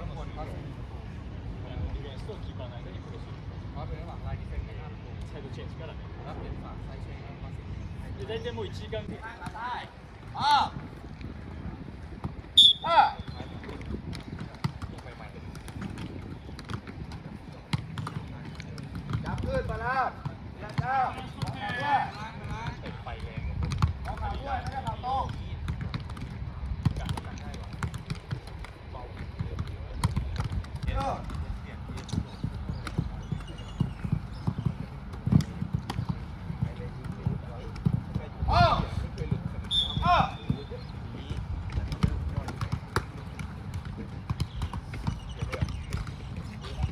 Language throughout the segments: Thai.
ทั้งหมเขาจะมี元素をキーパーの間にクロスเขาเป็นระหว่างลายที่เส้นไม่ห้ามตัวサイドチェンジからねแล้วเป็นฝากไซด์เชนมาสิで大体もう1時間ぐらいได้อ้าอ้าจับขึ้นมาแล้วแล้วเจ้า เอออ้าวอ้าว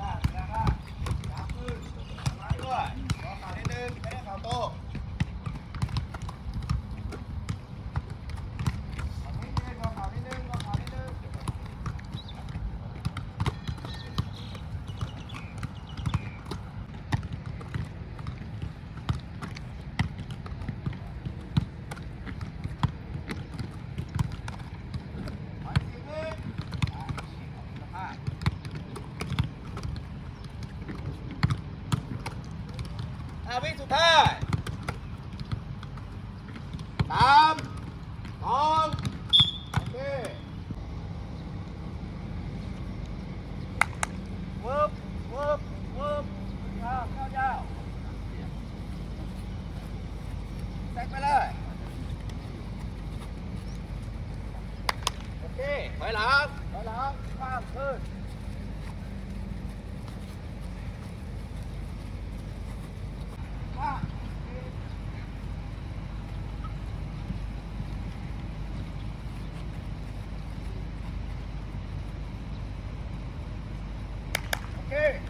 บ้านแล้วก็จับขึ้นมาด้วยขอขานิดนึงไม่ได้ข่าวโต้ขอนิดนึงขอขานิดนึงขอขานิดนึงขออีกทีนึงอะสภาพ อาวิสุดท้ายสามสองโอเคเวิร์บเวิร์บเวิร์บยาวยาวยาวแซกไปเลย โอเคถอยหลังถอยหลังข้ามขึ้น Okay.